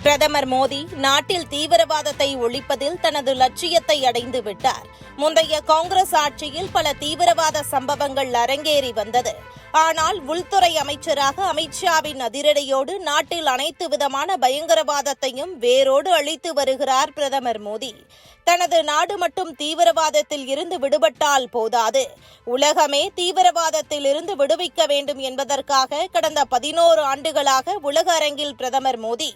பிரதமர் மோடி நாட்டில் தீவிரவாதத்தை ஒழிப்பதில் தனது லட்சியத்தை அடைந்து விட்டார். முந்தைய காங்கிரஸ் ஆட்சியில் பல தீவிரவாத சம்பவங்கள் அரங்கேறி வந்தது. ஆனால் உள்துறை அமைச்சராக அமித்ஷாவின் அதிரடியோடு நாட்டில் அனைத்து விதமான பயங்கரவாதத்தையும் வேரோடு அழித்து வருகிறார் பிரதமர் மோடி. தனது நாடு மட்டும் தீவிரவாதத்தில் இருந்து விடுபட்டால் போதாது. உலகமே தீவிரவாதத்தில் இருந்து விடுவிக்க வேண்டும் என்பதற்காக கடந்த பதினோரு ஆண்டுகளாக உலக அரங்கில் பிரதமர் மோடி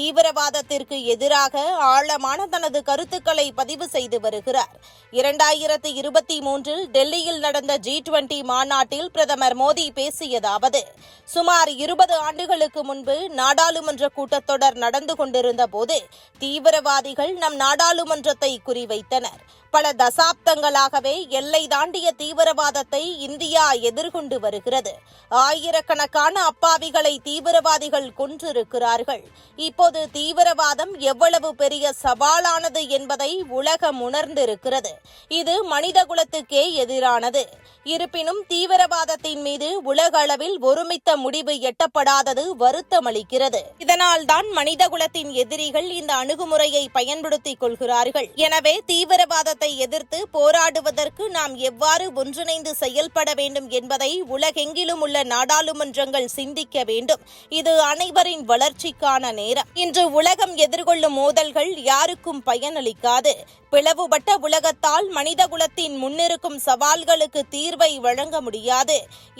தீவிரவாதத்திற்கு எதிராக ஆழமான தனது கருத்துக்களை பதிவு செய்து வருகிறார். இரண்டாயிரத்து இருபத்தி மூன்றில் டெல்லியில் நடந்த ஜி டுவெண்டி மாநாட்டில் பிரதமர் மோடி பேசியதாவது சுமார் இருபது ஆண்டுகளுக்கு முன்பு நாடாளுமன்ற கூட்டத்தொடர் நடந்து கொண்டிருந்த போது தீவிரவாதிகள் நம் நாடாளுமன்றத்தை குறிவைத்தனர். பல தசாப்தங்களாகவே எல்லை தாண்டிய தீவிரவாதத்தை இந்தியா எதிர்கொண்டு வருகிறது. ஆயிரக்கணக்கான அப்பாவிகளை தீவிரவாதிகள் கொன்றிருக்கிறார்கள். இப்போது தீவிரவாதம் எவ்வளவு பெரிய சவாலானது என்பதை உலகம் உணர்ந்திருக்கிறது. இது மனிதகுலத்துக்கே எதிரானது. இருப்பினும் தீவிரவாதத்தின் மீது உலக அளவில் ஒருமித்த முடிவு எட்டப்படாதது வருத்தமளிக்கிறது. இதனால்தான் மனிதகுலத்தின் எதிரிகள் இந்த அணுகுமுறையை பயன்படுத்திக் கொள்கிறார்கள். எனவே தீவிரவாத தீவிரவாதத்தை எதிர்த்து போராடுவதற்கு நாம் எவ்வாறு ஒன்றிணைந்து செயல்பட வேண்டும் என்பதை உலகெங்கிலும் உள்ள நாடாளுமன்றங்கள் சிந்திக்க வேண்டும். இது அனைவரின் வளர்ச்சிக்கான நேரம். இன்று உலகம் எதிர்கொள்ளும் மோதல்கள் யாருக்கும் பயனளிக்காது. பிளவுபட்ட உலகத்தால் மனிதகுலத்தின் முன்னிருக்கும் சவால்களுக்கு தீர்வை வழங்க முடியாது.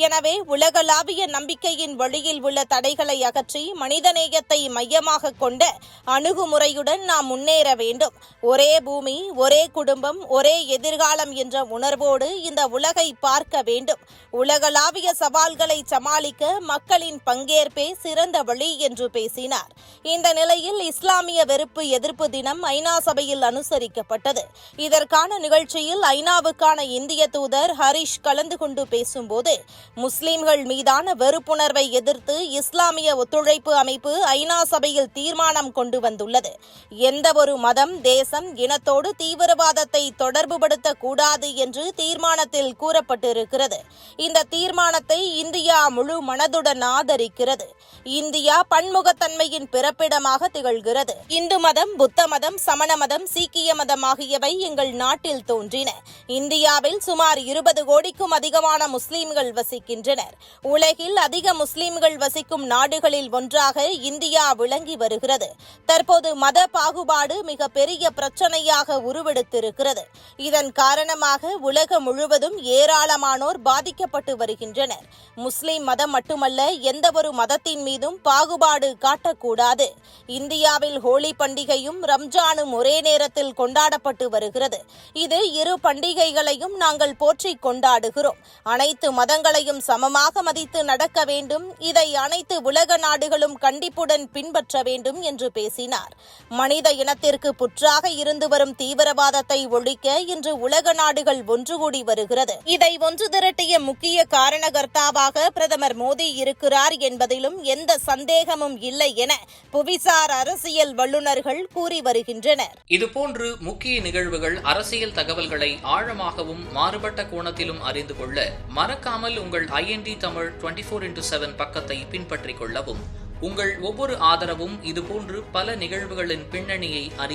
எனவே உலகளாவிய நம்பிக்கையின் வழியில் உள்ள தடைகளை அகற்றி மனிதநேயத்தை மையமாக கொண்ட அணுகுமுறையுடன் நாம் முன்னேற வேண்டும். ஒரே பூமி ஒரே குடும்பம் ஒரே எதிர்காலம் என்ற உணர்வோடு இந்த உலகை பார்க்க வேண்டும். உலகளாவிய சவால்களை சமாளிக்க மக்களின் பங்கேற்பே சிறந்த வழி என்று பேசினார். இந்த நிலையில் இஸ்லாமிய வெறுப்பு எதிர்ப்பு தினம் ஐநா சபையில் அனுசரிக்கப்பட்டது. இதற்கான நிகழ்ச்சியில் ஐநாவுக்கான இந்திய தூதர் ஹரிஷ் கலந்து கொண்டு பேசும்போது முஸ்லிம்கள் மீதான வெறுப்புணர்வை எதிர்த்து இஸ்லாமிய ஒத்துழைப்பு அமைப்பு ஐநா சபையில் தீர்மானம் கொண்டு வந்துள்ளது. எந்த ஒரு மதம் தேசம் இனத்தோடு தீவிரவாதத்தை தொடர்புபடுத்த கூடாது என்று தீர்மானத்தில் கூறப்பட்டிருக்கிறது. இந்த தீர்மானத்தை இந்தியா முழு மனதுடன் ஆதரிக்கிறது. இந்தியா பன்முகத்தன்மையின் பிறப்பிடமாக திகழ்கிறது. இந்து மதம் புத்த மதம் சமண மதம் சீக்கிய மதம் ஆகியவை எங்கள் நாட்டில் தோன்றின. இந்தியாவில் சுமார் இருபது கோடிக்கும் அதிகமான முஸ்லிம்கள் வசிக்கின்றனர். உலகில் அதிக முஸ்லிம்கள் வசிக்கும் நாடுகளில் ஒன்றாக இந்தியா விளங்கி வருகிறது. தற்போது மத பாகுபாடு மிக பெரிய பிரச்சனையாக உருவெடுத்திருக்கிறது. வருகிறது இதன் காரணமாக உலகம் முழுவதும் ஏராளமானோர் பாதிக்கப்பட்டு வருகின்றனர். முஸ்லிம் மதம் மட்டுமல்ல எந்த ஒரு மதத்தின் மீதும் பாகுபாடு காட்டக்கூடாது. இந்தியாவில் ஹோலி பண்டிகையும் ரம்ஜானும் ஒரே நேரத்தில் கொண்டாடப்பட்டு வருகிறது. இது இரு பண்டிகைகளையும் நாங்கள் போற்றி கொண்டாடுகிறோம். அனைத்து மதங்களையும் சமமாக மதித்து நடக்க வேண்டும். இதை அனைத்து உலக நாடுகளும் கண்டிப்புடன் பின்பற்ற வேண்டும் என்று பேசினார். மனித இனத்திற்கு புற்றாக இருந்து வரும் தீவிரவாதத்தை ஒழிக்க இன்று உலக நாடுகள் ஒன்று கூடி வருகிறது. இதை ஒன்று திரட்டிய முக்கிய காரணகர்த்தாவாக பிரதமர் மோடி இருக்கிறார் என்பதிலும் எந்த சந்தேகமும் இல்லை என புவிசார் அரசியல் வல்லுநர்கள் கூறி வருகின்றனர். இதுபோன்று முக்கிய நிகழ்வுகள் அரசியல் தகவல்களை ஆழமாகவும் மாறுபட்ட கோணத்திலும் அறிந்து கொள்ள மறக்காமல் உங்கள் INT Tamil twenty four into seven பக்கத்தை பின்பற்றிக் கொள்ளவும். உங்கள் ஒவ்வொரு ஆதரவும் இதுபோன்று பல நிகழ்வுகளின் பின்னணியை அறிய